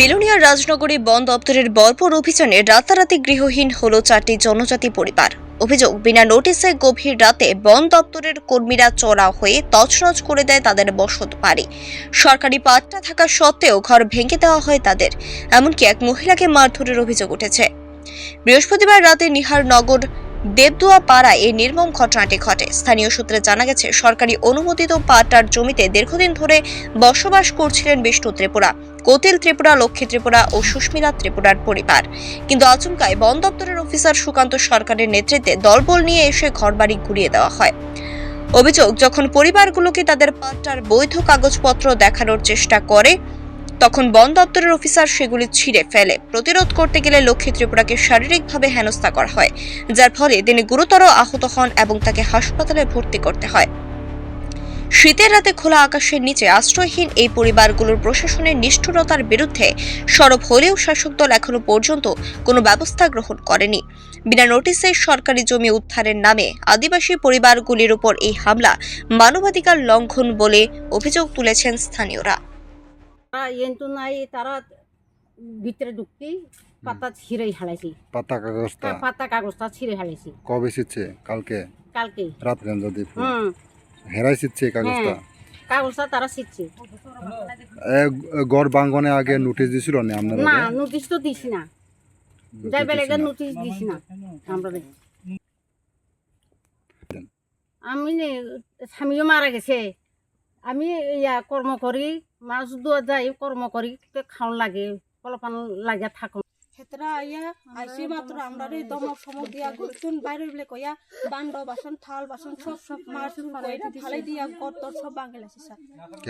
Billionaire রাজনগরী বন দপ্তরের বর্বর অভিযানে রাতারাতি গৃহহীন হল চারটি জনজাতি পরিবার। অভিযোগ, বিনা নোটিশে গভীর রাতে বন দপ্তরের কর্মীরা চড়া হয়ে তছনছ করে দেয় তাদের বসত বাড়ি। সরকারি পাট্টা থাকা সত্ত্বেও ঘর ভেঙে দেওয়া হয় তাদের, এমনকি এক মহিলাকে মারধরের অভিযোগ উঠেছে। বৃহস্পতিবার রাতে নিহারনগর দেবদুয়া পাড়ায় এই নির্মম ঘটনাটি ঘটে। স্থানীয় সূত্রে জানা গেছে, সরকারি অনুমোদিত পাট্টার জমিতে দীর্ঘদিন ধরে বসবাস করছিলেন বিষ্ণু ত্রিপুরা। কোতিল ত্রিপুরা, লক্ষ্মী ত্রিপুরা ও সুস্মিতা ত্রিপুরার পরিবার। কিন্তু আচমকায় বন দপ্তরের অফিসার সুকান্ত সরকারের নেতৃত্বে দলবল নিয়ে এসে ঘরবাড়ি ঘুরিয়ে দেওয়া হয়। অভিযোগ, যখন পরিবারগুলোকে তাদের পাট্টার বৈধ কাগজপত্র দেখানোর চেষ্টা করে, তখন বন দপ্তরের অফিসার সেগুলি ছিঁড়ে ফেলে। প্রতিরোধ করতে গেলে লক্ষ্মী ত্রিপুরাকে শারীরিকভাবে হেনস্থা করা হয়, যার ফলে তিনি গুরুতর আহত হন এবং তাকে হাসপাতালে ভর্তি করতে হয়। শীতের রাতে খোলা আকাশের নিচে আশ্রয়হীন এই পরিবারগুলোর প্রশাসনের নিষ্ঠুরতার বিরুদ্ধে সরব হলেও শাসক দল এখনও পর্যন্ত কোনো ব্যবস্থা গ্রহণ করেনি। বিনা নোটিশে সরকারি জমি উদ্ধারের নামে আদিবাসী পরিবারগুলির উপর এই হামলা মানবাধিকার লঙ্ঘন বলে অভিযোগ তুলেছেন স্থানীয়রা। তারা ভিতরে ঢুকতি পাতা ছিঁড়ে হালাইছি পাতা কাগজটা? পাতা কাগজটা ছিঁড়ে হালাইছি কবে কালকে? কালকে। রাত কেন যদি? হুম। হেরাই শিখছে কাগজটা? কাগজটা তারা শিখছে গড় বাঙ্গনে আগে নোটিশ দিছিল না আপনারা না নোটিশ তো দিছি না। যাই বেলেগে নোটিশ দিছি না। আমরা আমি স্বামীও মারা গেছে। আমি ইয়া কর্ম করি মাছ দোয়া যাই কর্ম করি খাওয়ান লাগে কলপান লাগিয়া থাকো। হেতরা আইয়া আইসি মাত্র আমরা দমক সমক দিয়া গুতুন বাইরে বলে কইয়া বান্ড বাসন থাল বাসন সব সব মাছ ফালাই দিয়া কত সব বাঙালি আছে স্যার